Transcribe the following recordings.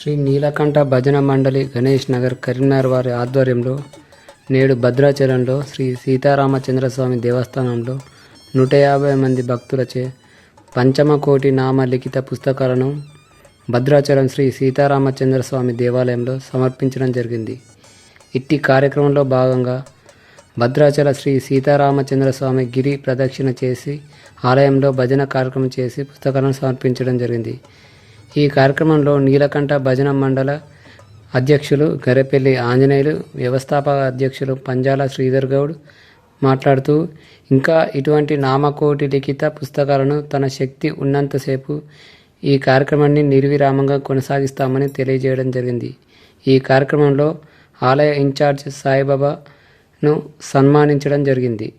శ్రీ నీలకంఠ భజన మండలి గణేష్ నగర్ కరీంనగర్ వారి ఆధ్వర్యంలో నేడు భద్రాచలంలో శ్రీ సీతారామచంద్రస్వామి దేవస్థానంలో నూట యాభై మంది భక్తులచే పంచమకోటి నామ లిఖిత పుస్తకాలను భద్రాచలం శ్రీ సీతారామచంద్రస్వామి దేవాలయంలో సమర్పించడం జరిగింది. ఇట్టి కార్యక్రమంలో భాగంగా భద్రాచల శ్రీ సీతారామచంద్రస్వామి గిరి ప్రదక్షిణ చేసి ఆలయంలో భజన కార్యక్రమం చేసి పుస్తకాలను సమర్పించడం జరిగింది. ఈ కార్యక్రమంలో నీలకంఠ భజన మండల అధ్యక్షులు గరెపల్లి ఆంజనేయులు వ్యవస్థాపక అధ్యక్షులు పంజాల శ్రీధర్ గౌడ్ మాట్లాడుతూ ఇంకా ఇటువంటి నామకోటి లిఖిత పుస్తకాలను తన శక్తి ఉన్నంతసేపు ఈ కార్యక్రమాన్ని నిర్విరామంగా కొనసాగిస్తామని తెలియజేయడం జరిగింది. ఈ కార్యక్రమంలో ఆలయ ఇన్ఛార్జ్ సాయిబాబాను సన్మానించడం జరిగింది.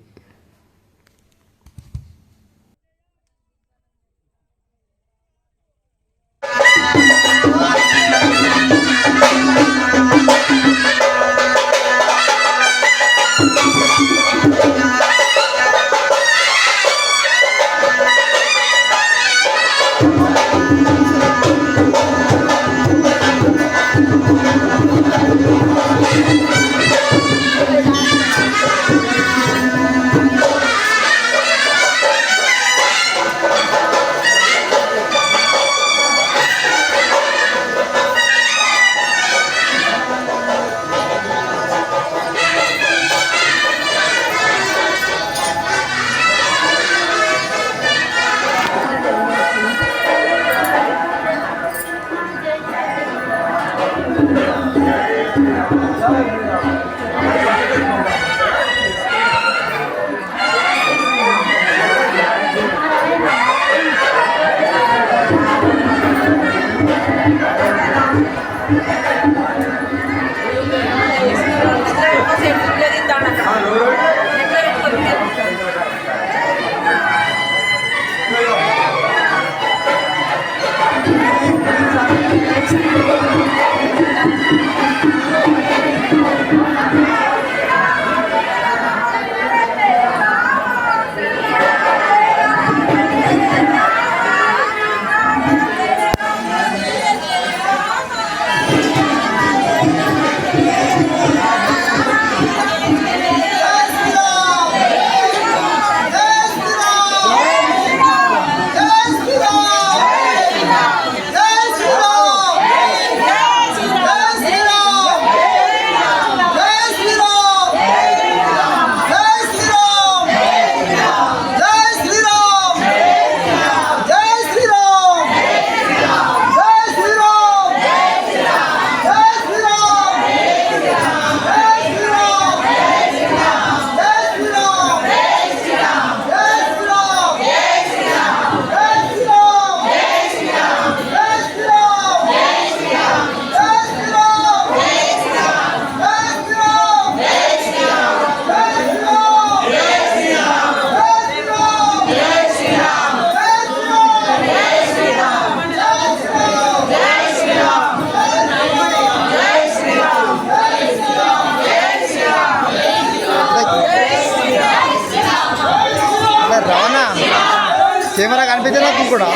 కెమెరా కనిపించలే తూ కూడా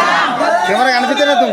కెమెరా కనిపించలే తూ